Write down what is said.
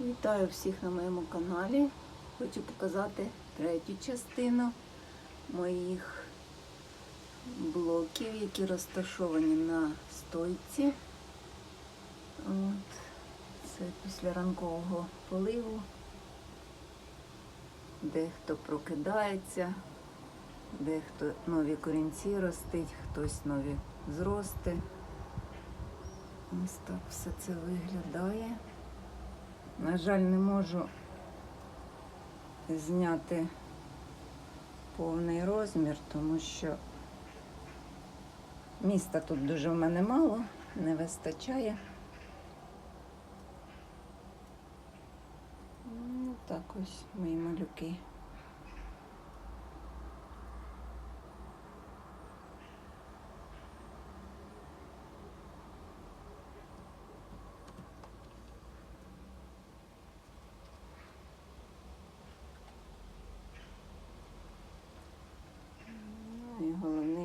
Вітаю всіх на моєму каналі. Хочу показати третю частину моїх блоків, які розташовані на стойці. От. Це після ранкового поливу. Дехто прокидається, дехто нові корінці ростить, хтось нові зрости. Ось так все це виглядає. На жаль, не можу зняти повний розмір, тому що міста тут дуже в мене мало, не вистачає. Ну, так ось мої малюки. Allah'ım ne